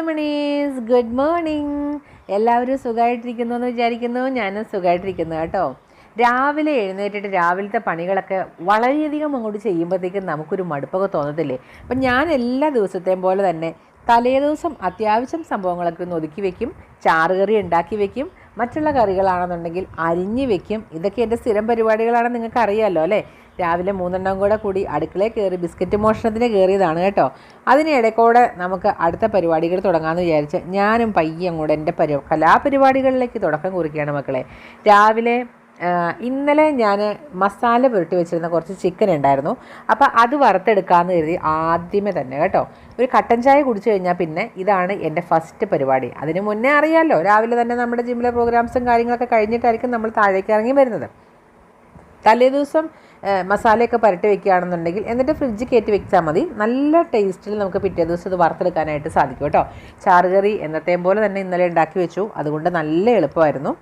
മുത്തമണീസ് good morning എല്ലാവരും സുഖമായിട്ടിരിക്കുന്നു എന്ന് വിചാരിക്കുന്നു. ഞാനും സുഖമായിട്ടിരിക്കുന്നു കേട്ടോ. രാവിലെ എഴുന്നേറ്റിട്ട് രാവിലത്തെ പണികളൊക്കെ വളരെയധികം അങ്ങോട്ട് ചെയ്യുമ്പോഴത്തേക്കും നമുക്കൊരു മടുപ്പൊക്കെ തോന്നത്തില്ലേ? അപ്പം ഞാൻ എല്ലാ ദിവസത്തെയും പോലെ തന്നെ തലേദിവസം അത്യാവശ്യം സംഭവങ്ങളൊക്കെ ഒന്ന് ഒതുക്കി വെക്കും ചാറുകറി ഉണ്ടാക്കി വെക്കും മറ്റുള്ള കറികളാണെന്നുണ്ടെങ്കിൽ അരിഞ്ഞു വെക്കും. ഇതൊക്കെ എന്റെ സ്ഥിരം പരിപാടികളാണെന്ന് നിങ്ങൾക്ക് അറിയാമല്ലോ അല്ലേ? രാവിലെ മൂന്നെണ്ണം കൂടെ കൂടി അടുക്കളയിൽ കയറി ബിസ്ക്കറ്റ് മോഷണത്തിന് കയറിയതാണ് കേട്ടോ. അതിനിടയ്ക്കൂടെ നമുക്ക് അടുത്ത പരിപാടികൾ തുടങ്ങാമെന്ന് വിചാരിച്ച് ഞാനും പയ്യം അങ്ങോട്ട് എന്റെ പരി കലാപരിപാടികളിലേക്ക് തുടക്കം കുറിക്കുകയാണ് മക്കളെ. രാവിലെ ഇന്നലെ ഞാൻ മസാല പുരട്ടി വെച്ചിരുന്ന കുറച്ച് ചിക്കൻ ഉണ്ടായിരുന്നു. അപ്പോൾ അത് വറുത്തെടുക്കാമെന്ന് കരുതി ആദ്യമേ തന്നെ കേട്ടോ. ഒരു കട്ടൻ ചായ കുടിച്ചു കഴിഞ്ഞാൽ പിന്നെ ഇതാണ് എന്റെ ഫസ്റ്റ് പരിപാടി. അതിന് മുന്നേ അറിയാമല്ലോ രാവിലെ തന്നെ നമ്മുടെ ജിമ്മിലെ പ്രോഗ്രാംസും കാര്യങ്ങളൊക്കെ കഴിഞ്ഞിട്ടായിരിക്കും നമ്മൾ താഴേക്ക് ഇറങ്ങി വരുന്നത്. തലേദിവസം മസാലയൊക്കെ പുരട്ടി വെക്കുകയാണെന്നുണ്ടെങ്കിൽ എന്നിട്ട് ഫ്രിഡ്ജ് കയറ്റി വെച്ചാൽ മതി. നല്ല ടേസ്റ്റിൽ നമുക്ക് പിറ്റേ ദിവസം ഇത് വറുത്തെടുക്കാനായിട്ട് സാധിക്കും കേട്ടോ. ചാറുകറി എന്നത്തെയും പോലെ തന്നെ ഇന്നലെ ഉണ്ടാക്കി വെച്ചു. അതുകൊണ്ട് നല്ല എളുപ്പമായിരുന്നു.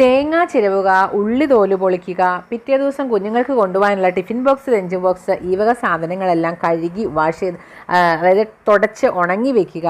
തേങ്ങ ചിരവുക ഉള്ളി തോൽ പൊളിക്കുക പിറ്റേ ദിവസം കുഞ്ഞുങ്ങൾക്ക് കൊണ്ടുപോകാനുള്ള ടിഫിൻ ബോക്സ് ലഞ്ച് ബോക്സ് ഈ വക സാധനങ്ങളെല്ലാം കഴുകി വാഷ് ചെയ്ത് അതായത് തുടച്ച് ഉണങ്ങി വെക്കുക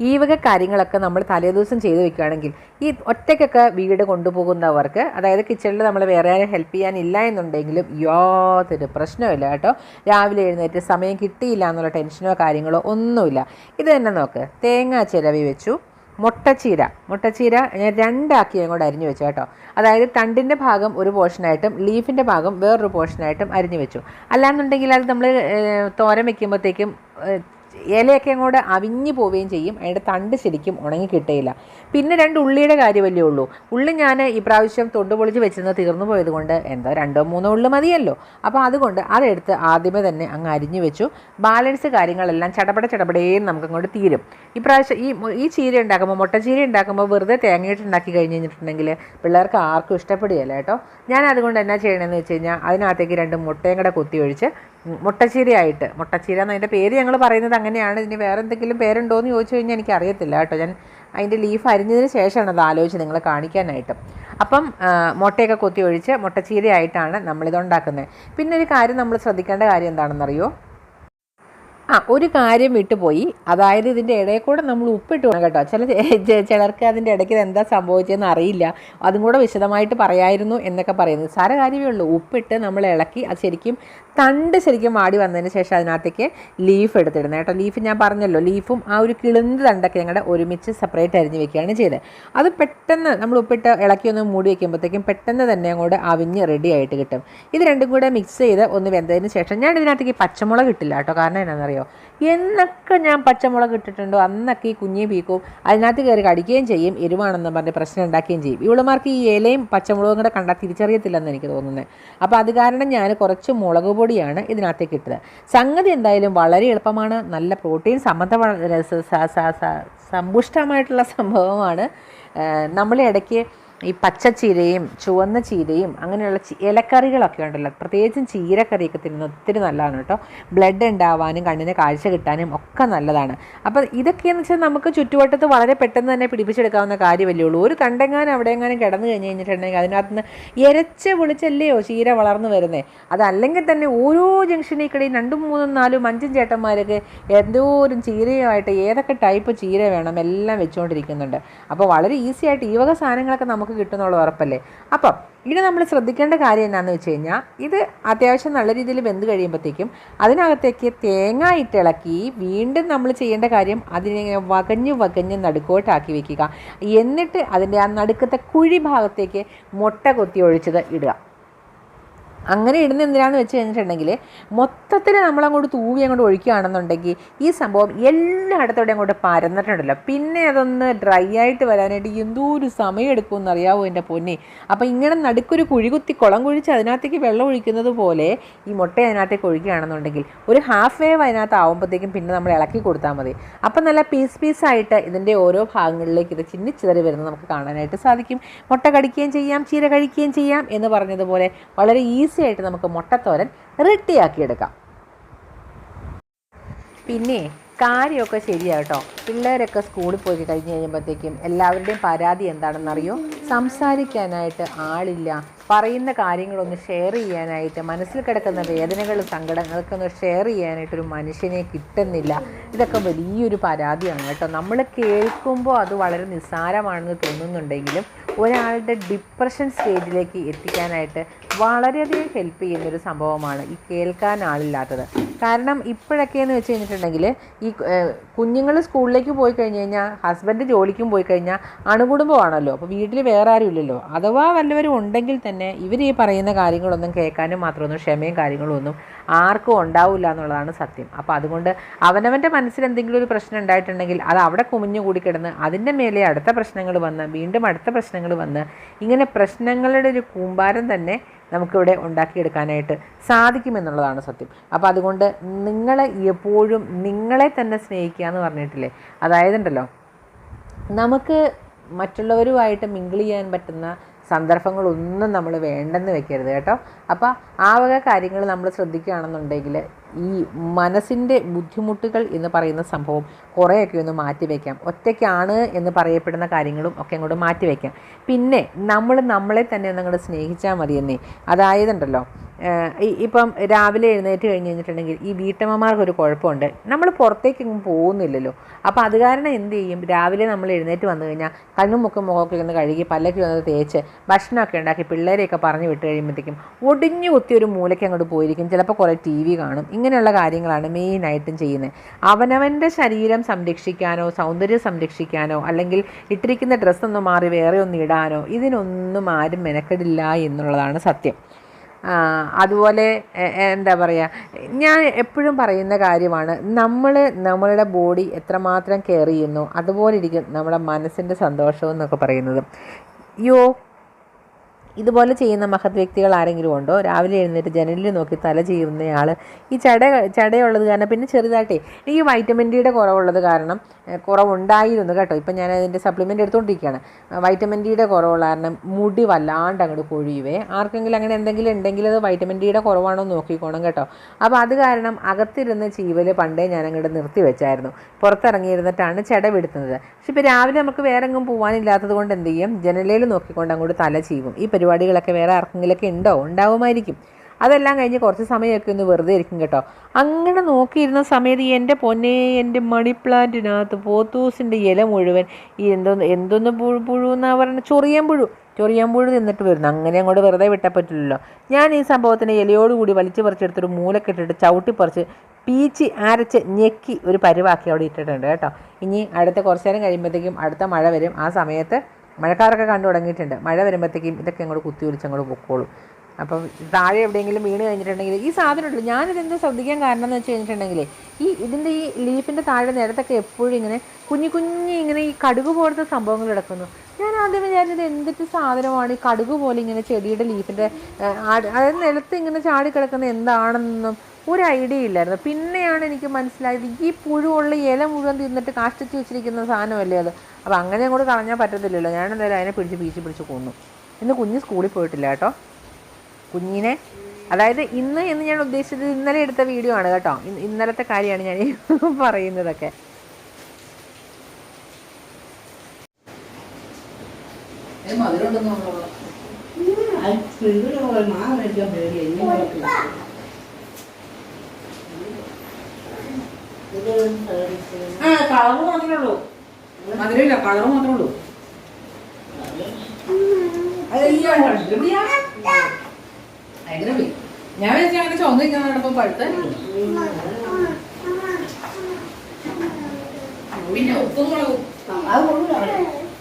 ഈ വക കാര്യങ്ങളൊക്കെ നമ്മൾ തലേദിവസം ചെയ്തു വെക്കുകയാണെങ്കിൽ ഈ ഒറ്റയ്ക്കൊക്കെ വീട് കൊണ്ടുപോകുന്നവർക്ക് അതായത് കിച്ചണിൽ നമ്മൾ വേറെ ആരും ഹെൽപ്പ് ചെയ്യാനില്ല എന്നുണ്ടെങ്കിലും യാതൊരു പ്രശ്നമില്ല കേട്ടോ. രാവിലെ എഴുന്നേറ്റ് സമയം കിട്ടിയില്ല എന്നുള്ള ടെൻഷനോ കാര്യങ്ങളോ ഒന്നുമില്ല. ഇത് തന്നെ നോക്ക്. തേങ്ങ ചിരവി വെച്ചു. മുട്ടച്ചീര. മുട്ടച്ചീര ഞാൻ രണ്ടാക്കി അങ്ങോട്ട് അരിഞ്ഞു വെച്ചു കേട്ടോ. അതായത് തണ്ടിന്റെ ഭാഗം ഒരു പോർഷനായിട്ടും ലീഫിന്റെ ഭാഗം വേറൊരു പോർഷനായിട്ടും അരിഞ്ഞു വെച്ചു. അല്ലാന്നുണ്ടെങ്കിൽ അത് നമ്മൾ തോരൻ വെക്കുമ്പോഴത്തേക്കും ഏഹ്, ഇലയൊക്കെ അങ്ങോട്ട് അവിഞ്ഞു പോവുകയും ചെയ്യും. അതിന്റെ തണ്ട് ശരിക്കും ഉണങ്ങി പിന്നെ രണ്ട് ഉള്ളിയുടെ കാര്യമല്ലേ ഉള്ളൂ. ഉള്ളി ഞാൻ ഇപ്രാവശ്യം തൊണ്ട് പൊളിച്ച് വെച്ചിരുന്ന തീർന്നു പോയത് കൊണ്ട് എന്തോ രണ്ടോ മൂന്നോ ഉള്ളി മതിയല്ലോ. അപ്പോൾ അതുകൊണ്ട് അതെടുത്ത് ആദ്യമേ തന്നെ അങ്ങ് അരിഞ്ഞു വെച്ചു. ബാലൻസ് കാര്യങ്ങളെല്ലാം ചടപട ചടപടേന്ന് നമുക്കങ്ങോട്ട് തീരും. ഇപ്രാവശ്യം ഈ ഈ ചീര ഉണ്ടാക്കുമ്പോൾ മുട്ട ചീര ഉണ്ടാക്കുമ്പോൾ വെറുതെ തേങ്ങയിട്ട് ഉണ്ടാക്കി കഴിഞ്ഞ് കഴിഞ്ഞിട്ടുണ്ടെങ്കിൽ പിള്ളേർക്ക് ആർക്കും ഇഷ്ടപ്പെടുകയില്ല കേട്ടോ. ഞാൻ അതുകൊണ്ട് എന്നാ ചെയ്യണമെന്ന് വെച്ച് കഴിഞ്ഞാൽ അതിനകത്തേക്ക് രണ്ട് മുട്ടയും കൂടെ കുത്തി ഒഴിച്ച് മുട്ടച്ചീരയായിട്ട്. മുട്ടച്ചീര എന്ന് അതിന്റെ പേര് ഞങ്ങൾ പറയുന്നത് അങ്ങനെയാണ്. ഇതിന് വേറെ എന്തെങ്കിലും പേരുണ്ടോ എന്ന് ചോദിച്ചു കഴിഞ്ഞാൽ എനിക്ക് അറിയത്തില്ല കേട്ടോ. ഞാൻ അതിന്റെ ലീഫ് അരിഞ്ഞതിന് ശേഷമാണ് അത് ആലോചിച്ച് നിങ്ങളെ കാണിക്കാനായിട്ട്. അപ്പം മുട്ടയൊക്കെ കൊത്തി ഒഴിച്ച് മുട്ടച്ചീരയായിട്ടാണ് നമ്മളിത് ഉണ്ടാക്കുന്നത്. പിന്നെ ഒരു കാര്യം നമ്മൾ ശ്രദ്ധിക്കേണ്ട കാര്യം എന്താണെന്നറിയോ? ആ ഒരു കാര്യം വിട്ടുപോയി. അതായത് ഇതിന്റെ ഇടയിൽ കൂടെ നമ്മൾ ഉപ്പിട്ട് വേണം കേട്ടോ. ചില ചിലർക്ക് അതിന്റെ ഇടയ്ക്ക് എന്താ സംഭവിച്ചതെന്ന് അറിയില്ല. അതും കൂടെ വിശദമായിട്ട് പറയായിരുന്നു എന്നൊക്കെ പറയുന്നത് സാര കാര്യമേ ഉള്ളൂ. ഉപ്പിട്ട് നമ്മൾ ഇളക്കി അത് ശരിക്കും തണ്ട് ശരിക്കും വാടി വന്നതിന് ശേഷം അതിനകത്തേക്ക് ലീഫ് എടുത്തിടുന്നത് കേട്ടോ. ലീഫ് ഞാൻ പറഞ്ഞല്ലോ ലീഫും ആ ഒരു കിളുന്ത് തണ്ടൊക്കെ ഞങ്ങളുടെ ഒരുമിച്ച് സെപ്പറേറ്റ് അരിഞ്ഞ് വെക്കുകയാണ് ചെയ്തത്. അത് പെട്ടെന്ന് നമ്മൾ ഉപ്പിട്ട് ഇളക്കി ഒന്ന് മൂടി വയ്ക്കുമ്പോഴത്തേക്കും പെട്ടെന്ന് തന്നെ അങ്ങോട്ട് അവിഞ്ഞ് റെഡി ആയിട്ട് കിട്ടും. ഇത് രണ്ടും കൂടെ മിക്സ് ചെയ്ത് ഒന്ന് വെന്തതിന് ശേഷം ഞാൻ ഇതിനകത്തേക്ക് പച്ചമുളക് ഇട്ടില്ല കേട്ടോ. കാരണം എന്നാണെന്നറിയോ എന്നൊക്കെ ഞാൻ പച്ചമുളക് ഇട്ടിട്ടുണ്ടോ? അന്നൊക്കെ ഈ കുഞ്ഞി പീക്കും. അതിനകത്ത് കയറി കടിക്കുകയും ചെയ്യും. എരിവാണെന്ന് പറഞ്ഞ് പ്രശ്നം ഉണ്ടാക്കുകയും ചെയ്യും. ഇവളുമാർക്ക് ഈ ഇലയും പച്ചമുളകും കൂടെ കണ്ടാൽ തിരിച്ചറിയത്തില്ലെന്ന് എനിക്ക് തോന്നുന്നത്. അപ്പോൾ അത് കാരണം ഞാൻ കുറച്ച് മുളക് പൊടിയാണ് ഇതിനകത്തേക്ക് ഇട്ടത്. സംഗതി എന്തായാലും വളരെ എളുപ്പമാണ്. നല്ല പ്രോട്ടീൻ സമൃദ്ധ സമ്പുഷ്ടമായിട്ടുള്ള സംഭവമാണ്. നമ്മൾ ഇടയ്ക്ക് ഈ പച്ചച്ചീരയും ചുവന്ന ചീരയും അങ്ങനെയുള്ള ഇലക്കറികളൊക്കെ ഉണ്ടല്ലോ. പ്രത്യേകിച്ചും ചീരക്കറിയൊക്കെ തിന്നുന്നത് ഒത്തിരി നല്ലതാണ് കേട്ടോ. ബ്ലഡ് ഉണ്ടാവാനും കണ്ണിന് കാഴ്ച കിട്ടാനും ഒക്കെ നല്ലതാണ്. അപ്പോൾ ഇതൊക്കെയെന്ന് വെച്ചാൽ നമുക്ക് ചുറ്റുവട്ടത്ത് വളരെ പെട്ടെന്ന് തന്നെ പിടിപ്പിച്ചെടുക്കാവുന്ന കാര്യമല്ലേ ഉള്ളൂ. ഒരു തണ്ടെങ്ങാനും അവിടെയെങ്ങാനും കിടന്നു കഴിഞ്ഞ് കഴിഞ്ഞിട്ടുണ്ടെങ്കിൽ അതിനകത്ത് നിന്ന് ഇരച്ച് വിളിച്ചല്ലയോ ചീര വളർന്നു വരുന്നത് അതല്ലെങ്കിൽ തന്നെ ഓരോ ജംഗ്ഷനിൽ രണ്ടും മൂന്നും നാലും അഞ്ചും ചേട്ടന്മാരൊക്കെ എന്തോരം ചീരയുമായിട്ട് ഏതൊക്കെ ടൈപ്പ് ചീര വേണം എല്ലാം വെച്ചുകൊണ്ടിരിക്കുന്നുണ്ട്. അപ്പോൾ വളരെ ഈസി ആയിട്ട് ഈ വക സാധനങ്ങളൊക്കെ നമുക്ക് കിട്ടുന്നുള്ള ഉറപ്പല്ലേ? അപ്പം ഇനി നമ്മൾ ശ്രദ്ധിക്കേണ്ട കാര്യം എന്താണെന്ന് വെച്ച് കഴിഞ്ഞാൽ ഇത് അത്യാവശ്യം നല്ല രീതിയിൽ വെന്ത് കഴിയുമ്പോഴത്തേക്കും അതിനകത്തേക്ക് തേങ്ങ ഇട്ടിളക്കി വീണ്ടും നമ്മൾ ചെയ്യേണ്ട കാര്യം അതിനെ വകഞ്ഞ് വകഞ്ഞ് നടുക്കോട്ടാക്കി വെക്കുക. എന്നിട്ട് അതിന്റെ ആ നടുക്കത്തെ കുഴി ഭാഗത്തേക്ക് മുട്ട കൊത്തി ഒഴിച്ചത് ഇടുക. അങ്ങനെ ഇടുന്ന എന്തിനാന്ന് വെച്ച് കഴിഞ്ഞിട്ടുണ്ടെങ്കിൽ മൊത്തത്തിൽ നമ്മളങ്ങോട്ട് തൂവി അങ്ങോട്ട് ഒഴിക്കുകയാണെന്നുണ്ടെങ്കിൽ ഈ സംഭവം എല്ലായിടത്തോടെ അങ്ങോട്ട് പരന്നിട്ടുണ്ടല്ലോ. പിന്നെ അതൊന്ന് ഡ്രൈ ആയിട്ട് വരാനായിട്ട് എന്തോ ഒരു സമയം എടുക്കുമെന്ന് അറിയാവോ എന്റെ പൊന്നെ? അപ്പോൾ ഇങ്ങനെ നടുക്കൊരു കുഴി കുത്തി കുളം കുഴിച്ച് അതിനകത്തേക്ക് വെള്ളം ഒഴിക്കുന്നത് പോലെ ഈ മുട്ട അതിനകത്തേക്ക് ഒഴിക്കുകയാണെന്നുണ്ടെങ്കിൽ ഒരു ഹാഫ് വേവ് അതിനകത്ത് ആകുമ്പോഴത്തേക്കും പിന്നെ നമ്മൾ ഇളക്കി കൊടുത്താൽ മതി. അപ്പം നല്ല പീസ് പീസായിട്ട് ഇതിന്റെ ഓരോ ഭാഗങ്ങളിലേക്ക് ഇത് ചിന്നിച്ചിതറി വരുന്നത് നമുക്ക് കാണാനായിട്ട് സാധിക്കും. മുട്ട കടിക്കുകയും ചെയ്യാം ചീര കഴിക്കുകയും ചെയ്യാം എന്ന് പറഞ്ഞതുപോലെ വളരെ ഈസി ആയിട്ട് നമുക്ക് മുട്ടത്തോരൻ റെഡിയാക്കിയെടുക്കാം. പിന്നെ കാര്യമൊക്കെ ശരിയാട്ടോ പിള്ളേരൊക്കെ സ്കൂളിൽ പോയി കഴിഞ്ഞ് കഴിയുമ്പോഴത്തേക്കും എല്ലാവരുടെയും പരാതി എന്താണെന്നറിയോ? സംസാരിക്കാനായിട്ട് ആളില്ല. പറയുന്ന കാര്യങ്ങളൊന്ന് ഷെയർ ചെയ്യാനായിട്ട് മനസ്സിൽ കിടക്കുന്ന വേദനകളും സങ്കടങ്ങളൊക്കെ ഒന്ന് ഷെയർ ചെയ്യാനായിട്ടൊരു മനുഷ്യനെ കിട്ടുന്നില്ല. ഇതൊക്കെ വലിയൊരു പരാതിയാണ് കേട്ടോ. നമ്മൾ കേൾക്കുമ്പോൾ അത് വളരെ നിസ്സാരമാണെന്ന് തോന്നുന്നുണ്ടെങ്കിലും ഒരാളുടെ ഡിപ്രഷൻ സ്റ്റേജിലേക്ക് എത്തിക്കാനായിട്ട് വളരെയധികം ഹെൽപ്പ് ചെയ്യുന്നൊരു സംഭവമാണ് ഈ കേൾക്കാൻ ആളില്ലാത്തത്. കാരണം ഇപ്പോഴൊക്കെ എന്ന് വെച്ച് കഴിഞ്ഞിട്ടുണ്ടെങ്കിൽ ഈ കുഞ്ഞുങ്ങൾ സ്കൂളിലേക്ക് പോയി കഴിഞ്ഞ് കഴിഞ്ഞാൽ ഹസ്ബൻഡ് ജോലിക്കും പോയി കഴിഞ്ഞാൽ അണുകുടുംബമാണല്ലോ. അപ്പോൾ വീട്ടിൽ വേറെ ആരും ഇല്ലല്ലോ. അഥവാ വല്ലവരും ഉണ്ടെങ്കിൽ തന്നെ ഇവർ ഈ പറയുന്ന കാര്യങ്ങളൊന്നും കേൾക്കാനും മാത്രമൊന്നും ക്ഷമയും കാര്യങ്ങളും ഒന്നും ആർക്കും ഉണ്ടാവില്ല എന്നുള്ളതാണ് സത്യം. അപ്പോൾ അതുകൊണ്ട് അവനവന്റെ മനസ്സിൽ എന്തെങ്കിലും ഒരു പ്രശ്നം ഉണ്ടായിട്ടുണ്ടെങ്കിൽ അത് അവിടെ കുമിഞ്ഞു കൂടി കിടന്ന് അതിന്റെ മേലെ അടുത്ത പ്രശ്നങ്ങൾ വന്ന് വീണ്ടും അടുത്ത പ്രശ്നങ്ങൾ വന്ന് ഇങ്ങനെ പ്രശ്നങ്ങളുടെ ഒരു കൂമ്പാരം തന്നെ നമുക്കിവിടെ ഉണ്ടാക്കിയെടുക്കാനായിട്ട് സാധിക്കുമെന്നുള്ളതാണ് സത്യം. അപ്പോൾ അതുകൊണ്ട് നിങ്ങളെ എപ്പോഴും നിങ്ങളെ തന്നെ സ്നേഹിക്കുക എന്ന് പറഞ്ഞിട്ടില്ലേ? അതായതുണ്ടല്ലോ. നമുക്ക് മറ്റുള്ളവരുമായിട്ട് മിങ്കിൾ ചെയ്യാൻ പറ്റുന്ന സന്ദർഭങ്ങളൊന്നും നമ്മൾ വേണ്ടെന്ന് വെക്കരുത് കേട്ടോ. അപ്പോൾ ആ വക കാര്യങ്ങൾ നമ്മൾ ശ്രദ്ധിക്കുകയാണെന്നുണ്ടെങ്കിൽ ഈ മനസ്സിന്റെ ബുദ്ധിമുട്ടുകൾ എന്ന് പറയുന്ന സംഭവം കുറേയൊക്കെ ഒന്ന് മാറ്റിവെക്കാം ഒറ്റയ്ക്കാണ് എന്ന് പറയപ്പെടുന്ന കാര്യങ്ങളും ഒക്കെ അങ്ങോട്ട് മാറ്റിവെക്കാം പിന്നെ നമ്മൾ നമ്മളെ തന്നെ ഒന്ന് അങ്ങോട്ട് സ്നേഹിച്ചാൽ മതിയെന്നേ. അതായതുണ്ടല്ലോ. ഇപ്പം രാവിലെ എഴുന്നേറ്റ് കഴിഞ്ഞ് കഴിഞ്ഞിട്ടുണ്ടെങ്കിൽ ഈ വീട്ടമ്മമാർക്കൊരു കുഴപ്പമുണ്ട്. നമ്മൾ പുറത്തേക്കൊന്നും പോകുന്നില്ലല്ലോ. അപ്പോൾ അത് കാരണം എന്ത് ചെയ്യും? രാവിലെ നമ്മൾ എഴുന്നേറ്റ് വന്നു കഴിഞ്ഞാൽ കണ്ണും മുക്കും മുഖമൊക്കെ ഒന്ന് കഴുകി പല്ലൊക്കെ ഒന്ന് തേച്ച് ഭക്ഷണമൊക്കെ ഉണ്ടാക്കി പിള്ളേരെയൊക്കെ പറഞ്ഞു വിട്ട് കഴിയുമ്പോഴത്തേക്കും ഒടിഞ്ഞു കുത്തി ഒരു മൂലയ്ക്ക് അങ്ങോട്ട് പോയിരിക്കും. ചിലപ്പോൾ കുറേ ടി വി കാണും. ഇങ്ങനെയുള്ള കാര്യങ്ങളാണ് മെയിനായിട്ടും ചെയ്യുന്നത്. അവനവന്റെ ശരീരം സംരക്ഷിക്കാനോ സൗന്ദര്യം സംരക്ഷിക്കാനോ അല്ലെങ്കിൽ ഇട്ടിരിക്കുന്ന ഡ്രസ്സൊന്നും മാറി വേറെ ഒന്ന് ഇടാനോ ഇതിനൊന്നും ആരും മെനക്കെടില്ല എന്നുള്ളതാണ് സത്യം. അതുപോലെ എന്താ പറയുക ഞാൻ എപ്പോഴും പറയുന്ന കാര്യമാണ് നമ്മൾ നമ്മളുടെ ബോഡി എത്രമാത്രം കെയർ ചെയ്യുന്നു അതുപോലെ ഇരിക്കും നമ്മുടെ മനസ്സിന്റെ സന്തോഷം എന്നൊക്കെ പറയുന്നത്. യോ ഇതുപോലെ ചെയ്യുന്ന മഹത് വ്യക്തികൾ ആരെങ്കിലും ഉണ്ടോ? രാവിലെ എഴുന്നേറ്റ് ജനലിൽ നോക്കി തല ചെയ്യുന്നയാൾ ഈ ചട ചടയുള്ളത് കാരണം പിന്നെ ചെറുതായിട്ടേ എനിക്ക് വൈറ്റമിൻ ഡിയുടെ കുറവുള്ളത് കാരണം കുറവുണ്ടായിരുന്നു കേട്ടോ. ഇപ്പം ഞാൻ അതിന്റെ സപ്ലിമെന്റ് എടുത്തുകൊണ്ടിരിക്കുകയാണ്. വൈറ്റമിൻ ഡിയുടെ കുറവുള്ള കാരണം മുടി വല്ലാണ്ട് അങ്ങോട്ട് കൊഴിയുവേ. ആർക്കെങ്കിലും അങ്ങനെ എന്തെങ്കിലും ഉണ്ടെങ്കിൽ അത് വൈറ്റമിൻ ഡിയുടെ കുറവാണോ നോക്കിക്കോണം കേട്ടോ. അപ്പോൾ അത് കാരണം അകത്തിരുന്ന് ചീവൽ പണ്ടേ ഞാൻ അങ്ങോട്ട് നിർത്തി വെച്ചായിരുന്നു. പുറത്തിറങ്ങിയിരുന്നിട്ടാണ് ചെടവെടുത്തുന്നത് പക്ഷെ ഇപ്പോൾ രാവിലെ നമുക്ക് വേറെ എങ്ങും പോകാനില്ലാത്തത് കൊണ്ട് എന്ത് ചെയ്യും? ജനലയിൽ നോക്കിക്കൊണ്ട് അങ്ങോട്ട് തല ചീവും. ഈ പരിപാടികളൊക്കെ വേറെ ആർക്കെങ്കിലൊക്കെ ഉണ്ടോ? ഉണ്ടാവുമായിരിക്കും. അതെല്ലാം കഴിഞ്ഞ് കുറച്ച് സമയമൊക്കെ ഒന്ന് വെറുതെ ഇരിക്കും കേട്ടോ. അങ്ങനെ നോക്കിയിരുന്ന സമയത്ത് എന്റെ പൊന്നെ എന്റെ മണി പ്ലാന്റിനകത്ത് പോത്തൂസിന്റെ ഇല മുഴുവൻ ഈ എന്തോന്ന് എന്തോന്ന് പുഴു പുഴു എന്നാ പറയുന്നത് ചൊറിയാൻ പുഴു. ചൊറിയാൻ പുഴു നിന്നിട്ട് വരുന്നു. അങ്ങനെ അങ്ങോട്ട് വെറുതെ വിട്ടാൽ പറ്റില്ലല്ലോ. ഞാൻ ഈ സംഭവത്തിന് ഇലയോടുകൂടി വലിച്ചു പറിച്ചെടുത്തൊരു മൂലക്കെട്ടിട്ട് ചവിട്ടി പറിച്ച് പീച്ച് അരച്ച് ഞെക്കി ഒരു പരിവാക്കി അവിടെ ഇട്ടിട്ടുണ്ട് കേട്ടോ. ഇനി അടുത്ത കുറച്ച് നേരം കഴിയുമ്പോഴത്തേക്കും അടുത്ത മഴ വരും. ആ സമയത്ത് മഴക്കാരൊക്കെ കണ്ടു തുടങ്ങിയിട്ടുണ്ട്. മഴ വരുമ്പോഴത്തേക്കും ഇതൊക്കെ അങ്ങോട്ട് കുത്തി ഒലിച്ച് അങ്ങോട്ട് പൊക്കോളും. അപ്പം താഴെ എവിടെയെങ്കിലും വീണ് കഴിഞ്ഞിട്ടുണ്ടെങ്കിൽ ഈ സാധനം ഉണ്ടല്ലോ ഞാനിതെന്ത് ശ്രദ്ധിക്കാൻ കാരണം എന്ന് വെച്ച് കഴിഞ്ഞിട്ടുണ്ടെങ്കിൽ ഈ ഇതിന്റെ ഈ ലീഫിന്റെ താഴെ നേരത്തൊക്കെ എപ്പോഴും ഇങ്ങനെ കുഞ്ഞു കുഞ്ഞു ഇങ്ങനെ ഈ കടുക് പോലത്തെ സംഭവങ്ങൾ കിടക്കുന്നു. ഞാൻ ആദ്യം വിചാരിച്ചത് എന്തൊക്കെ സാധനമാണ് ഈ കടുക് പോലെ ഇങ്ങനെ ചെടിയുടെ ലീഫിന്റെ അതായത് നിലത്ത് ഇങ്ങനെ ചാടി കിടക്കുന്ന എന്താണെന്നൊന്നും ഒരു ഐഡിയ ഇല്ലായിരുന്നു. പിന്നെയാണ് എനിക്ക് മനസ്സിലായത് ഈ പുഴുവുള്ള ഇല മുഴുവൻ തിന്നിട്ട് കാഷ്ടിച്ച് വെച്ചിരിക്കുന്ന സാധനമല്ലേ അത്? അപ്പോൾ അങ്ങനെ അങ്ങോട്ട് കളഞ്ഞാൽ പറ്റത്തില്ലല്ലോ. ഞാൻ എന്തായാലും അതിനെ പിടിച്ച് പീച്ച് പിടിച്ച് കൊന്നു. ഇന്ന് കുഞ്ഞ് സ്കൂളിൽ പോയിട്ടില്ല കേട്ടോ. കുഞ്ഞിനെ അതായത് ഇന്ന് എന്ന് ഞാൻ ഉദ്ദേശിച്ചത് ഇന്നലെ എടുത്ത വീഡിയോ ആണ് കേട്ടോ. ഇന്നലത്തെ കാര്യമാണ് ഞാൻ പറയുന്നതൊക്കെ. കളറ് മാത്രമേ ഉള്ളൂ. മധുരമില്ല കളർ മാത്രമേ ഉള്ളൂ. ഞാൻ വിചാരിച്ച അങ്ങനെ ചുവന്ന് നിൽക്കുന്ന കണ്ടപ്പോ പഴുത്ത. പിന്നെ ഉപ്പും മുളകും.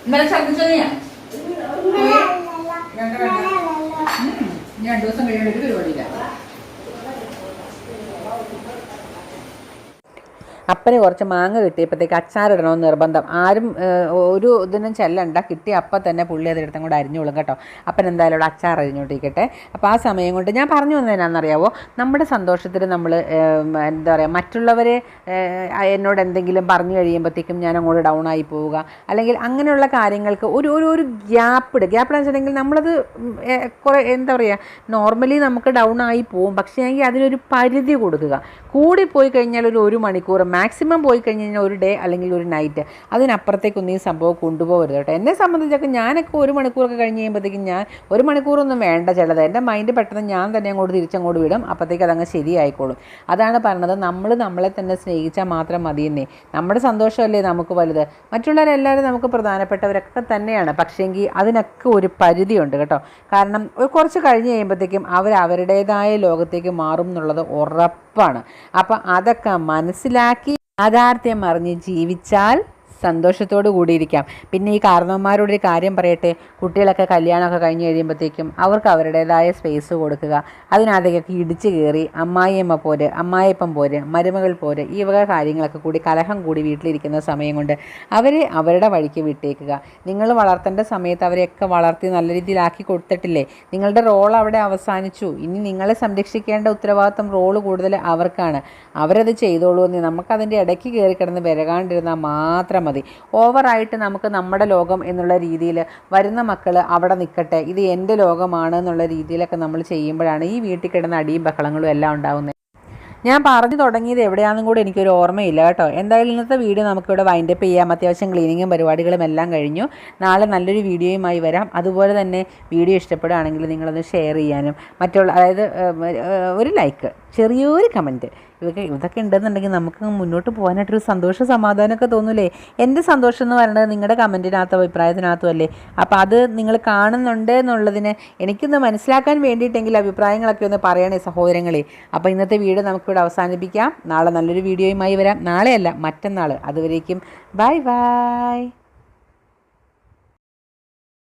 ഇന്നലെ ഛർദിച്ചത് ഞാൻ രണ്ടു ദിവസം കഴിയേണ്ട ഒരു പരിപാടിയില്ല. അപ്പന് കുറച്ച് മാങ്ങ കിട്ടിയപ്പോഴത്തേക്ക് അച്ചാറിടണമെന്ന് നിർബന്ധം. ആരും ഒരു ഇതിനും ചെല്ലണ്ട. കിട്ടി അപ്പം തന്നെ പുള്ളി അതിലെടുത്തും കൂടെ അരിഞ്ഞോളും കേട്ടോ. അപ്പൻ എന്തായാലും ഇവിടെ അച്ചാർ അരിഞ്ഞോണ്ടിരിക്കട്ടെ. അപ്പോൾ ആ സമയം കൊണ്ട് ഞാൻ പറഞ്ഞു വന്നതിനാണെന്നറിയാവോ നമ്മുടെ സന്തോഷത്തിൽ നമ്മൾ എന്താ പറയുക മറ്റുള്ളവരെ എന്നോട് എന്തെങ്കിലും പറഞ്ഞു കഴിയുമ്പോഴത്തേക്കും ഞാൻ അങ്ങോട്ട് ഡൗൺ ആയി പോവുക. അല്ലെങ്കിൽ അങ്ങനെയുള്ള കാര്യങ്ങൾക്ക് ഒരു ഒരു ഒരു ഗ്യാപ്പ് ഇട. ഗ്യാപ്പ് എന്ന് വെച്ചിട്ടുണ്ടെങ്കിൽ നമ്മളത് കുറേ എന്താ പറയുക നോർമലി നമുക്ക് ഡൗൺ ആയി പോവും. പക്ഷേ എങ്കിൽ അതിനൊരു പരിധി കൊടുക്കുക. കൂടി പോയി കഴിഞ്ഞാൽ ഒരു ഒരു മണിക്കൂർ മാക്സിമം പോയി കഴിഞ്ഞ് കഴിഞ്ഞാൽ ഒരു ഡേ അല്ലെങ്കിൽ ഒരു നൈറ്റ് അതിനപ്പുറത്തേക്കൊന്നും ഈ സംഭവം കൊണ്ടുപോകരുത് കേട്ടോ. എന്നെ സംബന്ധിച്ചൊക്കെ ഞാനൊക്കെ ഒരു മണിക്കൂറൊക്കെ കഴിഞ്ഞ് കഴിയുമ്പോഴത്തേക്കും ഞാൻ ഒരു മണിക്കൂറൊന്നും വേണ്ട ചിലത്. എന്റെ മൈൻഡ് പെട്ടെന്ന് ഞാൻ തന്നെ അങ്ങോട്ട് തിരിച്ചങ്ങോട്ട് വിടും. അപ്പോഴത്തേക്ക് അതങ്ങ് ശരിയായിക്കോളും. അതാണ് പറഞ്ഞത്. നമ്മൾ നമ്മളെ തന്നെ സ്നേഹിച്ചാൽ മാത്രം മതിയെന്നേ. നമ്മുടെ സന്തോഷമല്ലേ നമുക്ക് വലുത്? മറ്റുള്ളവരെല്ലാവരും നമുക്ക് പ്രധാനപ്പെട്ടവരൊക്കെ തന്നെയാണ്. പക്ഷേങ്കിൽ അതിനൊക്കെ ഒരു പരിധിയുണ്ട് കേട്ടോ. കാരണം കുറച്ച് കഴിഞ്ഞ് കഴിയുമ്പോഴത്തേക്കും അവർ അവരുടേതായ ലോകത്തേക്ക് മാറും എന്നുള്ളത് ഉറപ്പാണ്. അപ്പം അതൊക്കെ മനസ്സിലാക്കി യാഥാർത്ഥ്യം അറിഞ്ഞ് ജീവിച്ചാൽ സന്തോഷത്തോടു കൂടിയിരിക്കാം. പിന്നെ ഈ കാരണവന്മാരോടൊരു കാര്യം പറയട്ടെ. കുട്ടികളൊക്കെ കല്യാണമൊക്കെ കഴിഞ്ഞ് കഴിയുമ്പോഴത്തേക്കും അവർക്ക് അവരുടേതായ സ്പേസ് കൊടുക്കുക. അതിനകത്തേക്കൊക്കെ ഇടിച്ചു കയറി അമ്മായിയമ്മ പോര് അമ്മായിയപ്പം പോര് മരുമകൾ പോര് ഈ വക കാര്യങ്ങളൊക്കെ കൂടി കലഹം കൂടി വീട്ടിലിരിക്കുന്ന സമയം കൊണ്ട് അവരെ അവരുടെ വഴിക്ക് വിട്ടേക്കുക. നിങ്ങൾ വളർത്തേണ്ട സമയത്ത് അവരെയൊക്കെ വളർത്തി നല്ല രീതിയിലാക്കി കൊടുത്തിട്ടില്ലേ? നിങ്ങളുടെ റോൾ അവിടെ അവസാനിച്ചു. ഇനി നിങ്ങളെ സംരക്ഷിക്കേണ്ട ഉത്തരവാദിത്വം റോൾ കൂടുതൽ അവർക്കാണ്. അവരത് ചെയ്തോളൂ എന്ന് നമുക്കതിന്റെ ഇടയ്ക്ക് കയറി കിടന്ന് വിരകാണ്ടിരുന്നാൽ മാത്രം മതി. ഓവറായിട്ട് നമുക്ക് നമ്മുടെ ലോകം എന്നുള്ള രീതിയിൽ വരുന്ന മക്കൾ അവിടെ നിൽക്കട്ടെ ഇത് എന്റെ ലോകമാണ് എന്നുള്ള രീതിയിലൊക്കെ നമ്മൾ ചെയ്യുമ്പോഴാണ് ഈ വീട്ടിൽ കിടന്ന അടിയും ബഹളങ്ങളും എല്ലാം ഉണ്ടാകുന്നത് ഞാൻ പറഞ്ഞു തുടങ്ങിയത് എവിടെയാണെന്നും കൂടി എനിക്കൊരു ഓർമ്മയില്ല കേട്ടോ. എന്തായാലും ഇന്നത്തെ വീഡിയോ നമുക്കിവിടെ വൈൻഡപ്പ് ചെയ്യാം. അത്യാവശ്യം ക്ലീനിങ്ങും പരിപാടികളും എല്ലാം കഴിഞ്ഞു. നാളെ നല്ലൊരു വീഡിയോയുമായി വരാം. അതുപോലെ തന്നെ വീഡിയോ ഇഷ്ടപ്പെടുകയാണെങ്കിൽ നിങ്ങളത് ഷെയർ ചെയ്യാനും മറ്റുള്ള അതായത് ഒരു ലൈക്ക് ചെറിയൊരു കമന്റ് ഇതൊക്കെ ഇതൊക്കെ ഉണ്ടെന്നുണ്ടെങ്കിൽ നമുക്ക് മുന്നോട്ട് പോകാനായിട്ടൊരു സന്തോഷ സമാധാനമൊക്കെ തോന്നൂലേ? എന്റെ സന്തോഷം എന്ന് പറയുന്നത് നിങ്ങളുടെ കമന്റിനകത്തോ അഭിപ്രായത്തിനകത്തോ അല്ലേ? അപ്പോൾ അത് നിങ്ങൾ കാണുന്നുണ്ട് എന്നുള്ളതിന് എനിക്കൊന്ന് മനസ്സിലാക്കാൻ വേണ്ടിയിട്ടെങ്കിൽ അഭിപ്രായങ്ങളൊക്കെ ഒന്ന് പറയണേ സഹോദരങ്ങളെ. അപ്പോൾ ഇന്നത്തെ വീഡിയോ നമുക്കിവിടെ അവസാനിപ്പിക്കാം. നാളെ നല്ലൊരു വീഡിയോയുമായി വരാം. നാളെയല്ല മറ്റന്നാൾ. അതുവരേക്കും. Bye bye.